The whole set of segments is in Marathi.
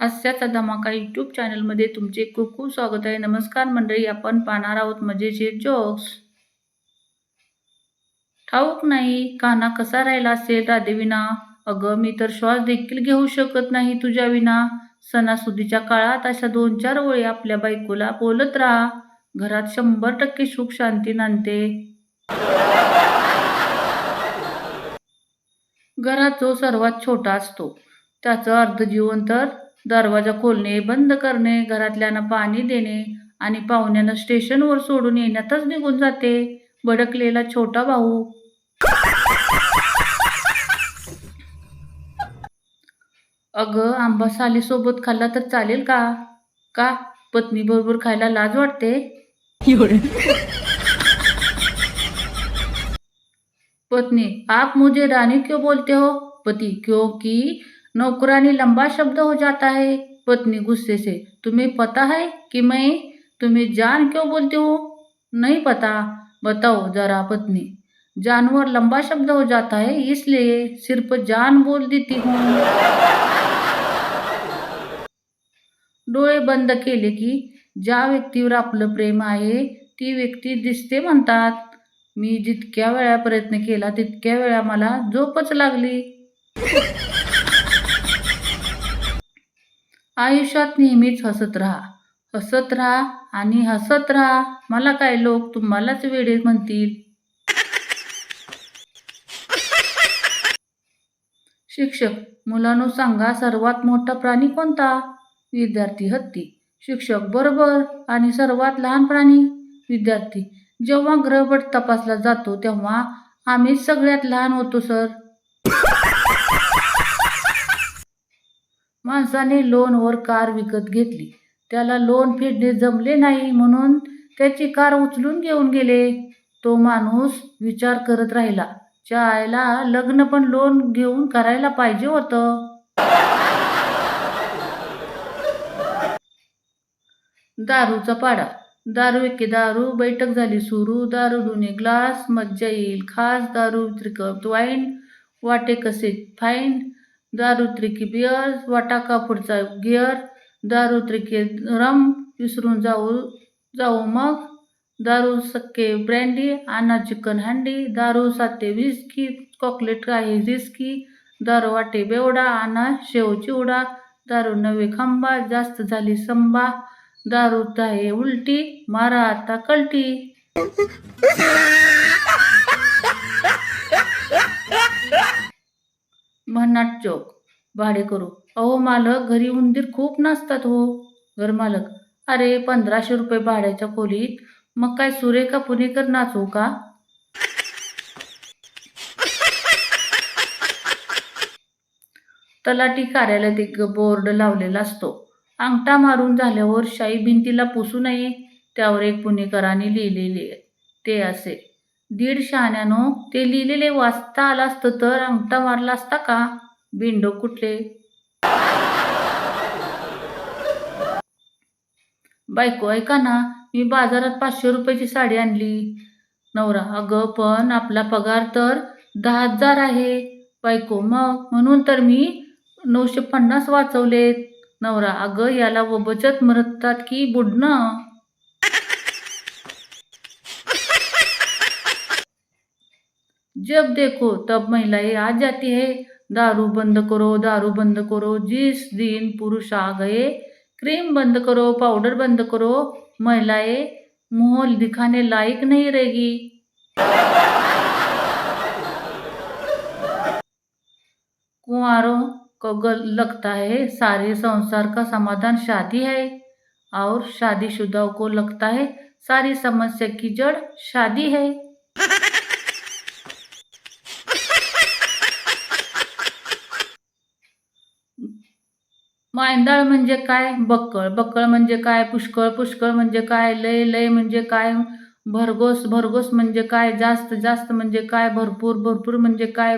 हास्याचा धमाका यूट्यूब चॅनलमध्ये तुमचे खूप खूप स्वागत आहे. नमस्कार मंडळी आपण पाहणार आहोत मजेचे जोक्स ठाऊक नाही काना कसा राहिला असेल राधेविना अगं मी तर श्वास देखील घेऊ शकत नाही तुझ्या विना. सणासुदीच्या काळात अशा दोन चार ओळी आपल्या बायकोला बोलत राहा. घरात शंभर टक्के सुख शांती नांदते. घरात जो सर्वात छोटा असतो त्याचं अर्धजीवन तर दरवाजा खोलणे बंद करणे घरातल्यांना पाणी देणे आणि पाहुण्यांना स्टेशनवर सोडून येण्यातच निघून जाते. भडकलेला छोटा भाऊ. अगं आंबा सालीसोबत खाल्ला तर चालेल का? का? पत्नी बरोबर खायला लाज वाटते? पत्नी आप मुझे रानी क्यों बोलते हो? पति क्योंकि नौकरानी लंबा शब्द हो जाता है पत्नी गुस्से से। तुम्हें पता है कि मैं तुम्हें जान क्यों बोलती हो? नहीं पता। बताओ जरा पत्नी। जानवर लंबा शब्द हो जाता है, इसलिए सिर्फ़ जान बोल देती हूँ। डोळे बंद केले की ज्या व्यक्तीवर आपलं प्रेम आहे, ती व्यक्ती दिसते म्हणतात, मी जितक्या वेळा प्रयत्न केला, तितक्या वेळा मला झोपच लागली. आयुष्यात नेहमीच हसत राहा. हसत राहा आणि हसत राहा. मला काय लोक तुम्हालाच वेडे म्हणतील? शिक्षक मुलांनो सांगा सर्वात मोठा प्राणी कोणता? विद्यार्थी हत्ती. शिक्षक बरोबर. आणि सर्वात लहान प्राणी? विद्यार्थी. जेव्हा ग्रहपट तपासला जातो तेव्हा आम्हीच सगळ्यात लहान होतो सर. माणसाने लोनवर कार विकत घेतली. त्याला लोन फेडणे जमले नाही म्हणून त्याची कार उचलून घेऊन गेले. तो माणूस विचार करत राहिला चायला लग्न पण लोन घेऊन करायला पाहिजे होतं. दारूचा पाडा. दारू एके दारू बैठक झाली सुरू. दारू दुने ग्लास मज्जा येईल. खास दारू त्रिकप वाईन वाटे कसे फाईन दारू त्रिकी बिअर वाटाका पुढचा गिअर दारू त्रिके रम विसरून जाऊ जाऊ मग. दारू सक्के ब्रँडी आणा चिकन हंडी दारू साते विस्की चॉकलेट आहे रिस्की दारू वाटे बेवडा आणा शेव चिवडा दारू नवे खांबा जास्त झाली संबा दारू ताहे उलटी मारा आता कलटी. चौक भाडे करू. अहो मालक घरी उंदीर खूप नाचतात हो. घर मालक अरे पंधराशे रुपये भाड्याच्या खोलीत. मग काय सुरेखा पुणेकर नाचू का? तलाठी कार्यालयात एक बोर्ड लावलेला असतो. अंगठा मारून झाल्यावर शाई भिंतीला पुसू नये. त्यावर एक पुणेकरांनी लिहिलेले ते असे. दीड शहाण्यानो ते लिहिलेले वाचता आलं असतं तर अंगठा मारला असता का? बिंडो कुठले? बायको ऐका ना मी बाजारात पाचशे रुपयाची साडी आणली. नवरा अगं पण आपला पगार तर दहा हजार आहे. बायको मग? म्हणून तर मी नऊशे पन्नास वाचवलेत. नवरा अगं याला व बचत म्हणतात की बुडणं. जब देखो तब महिलाएं आ जाती है. दारू बंद करो, दारू बंद करो। जिस दिन पुरुष आ गए क्रीम बंद करो पाउडर बंद करो, महिलाएँ मुँह दिखाने लायक नहीं रहेगी। कुंवारों को गल लगता है, सारे संसार का समाधान शादी है, और शादीशुदाओं को लगता है, सारी समस्या की जड़ शादी है। मांदाळ म्हणजे काय बक्कळ बक्कळ म्हणजे काय पुष्कळ पुष्कळ म्हणजे काय लय लय म्हणजे काय भरघोस भरघोस म्हणजे काय जास्त जास्त म्हणजे काय भरपूर भरपूर म्हणजे काय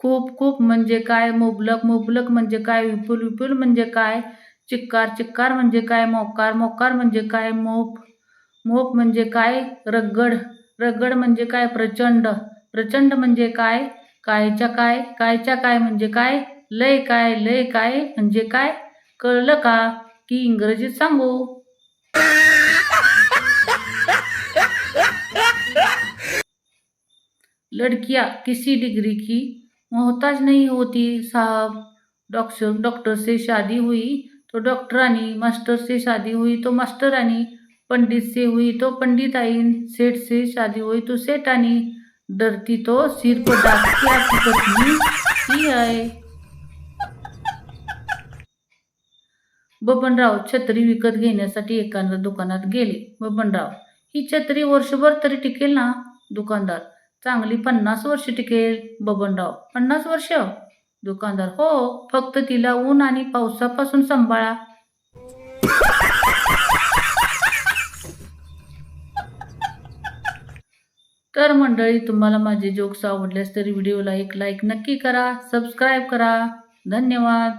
खूप खूप म्हणजे काय मुबलक मुबलक म्हणजे काय विपुल विपुल म्हणजे काय चिक्कार चिक्कार म्हणजे काय मोकार मोकार म्हणजे काय मोप मोप म्हणजे काय रगड रगड म्हणजे काय प्रचंड प्रचंड म्हणजे काय कायच्या काय कायच्या काय म्हणजे काय लय काय लय काय म्हणजे काय कळलं का की इंग्रजीत सांगू? लड़कियां किसी डिग्री की मोहताज नहीं होती साहब। डॉक्टर डॉक्टर से शादी हुई तो डॉक्टरानी मास्टर से शादी हुई तो मास्टरानी पंडित से हुई तो पंडिताइन सेठ से शादी हुई तो सेठानी। डरती तो सिर पर डाकती की पत्नी ही बबनराव छत्री विकत घेण्यासाठी एखाद्या दुकानात गेले. बबनराव ही छत्री वर्षभर तरी टिकेल ना? दुकानदार चांगली पन्नास वर्ष टिकेल. बबनराव पन्नास वर्ष? दुकानदार हो फक्त तिला ऊन आणि पावसापासून सांभाळा. तर मंडळी तुम्हाला माझे जोक्स आवडल्यास तरी व्हिडिओला एक लाईक नक्की करा सबस्क्राईब करा. धन्यवाद.